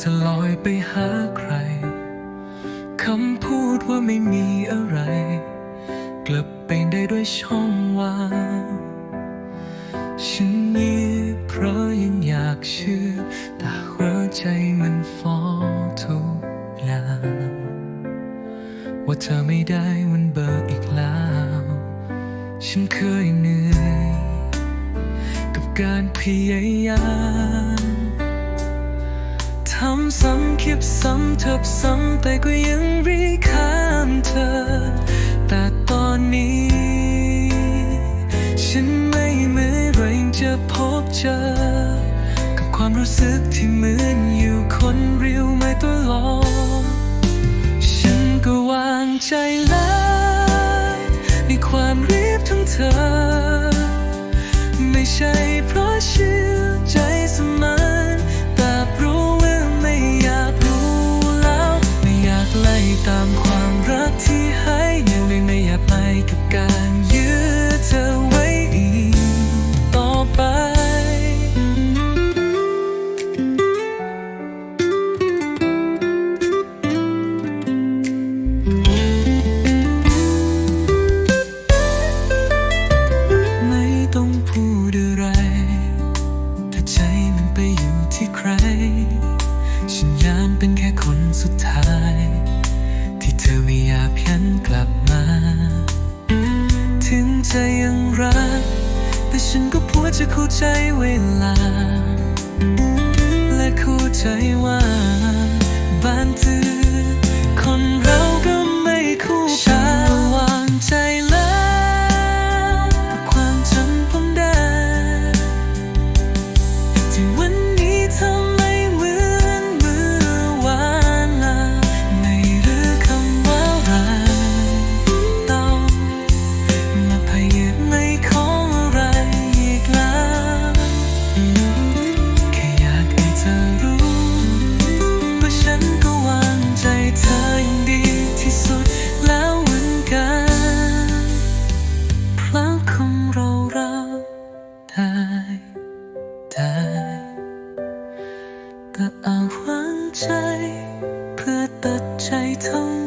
เธอลอยไปหาใคร คำพูดว่าไม่มีอะไร กลับไปได้ด้วยช่องว่างฉันเงีเพราะยังอยากเชื่อ แต่หัวใจมันฟ้องทุกอย่างว่าเธอไม่ได้วันเบิกอีกแล้ว ฉันเคยเหนื่อย กับการพยายาม ทำซ้ำคิดซ้ำทิบซ้ำแต่ก็ยังรีข้ามเธอ แต่ตอนนี้ ฉันไม่เหมือนเรจะพบเจอ กับความรู้สึกที่เหมือนอยู่คนเรียวไม่ตัวลอฉันก็วางใจแล้วในความรีบทั้งเธอ ไม่ใช่เพราะเชื่ ไม่อยากเห็นกลับมา ถึงใจยังรัก แต่ฉันก็พวจะเข้าใจเวลา และเข้าใจว่า ใจ เพื่อตัดใจเท่า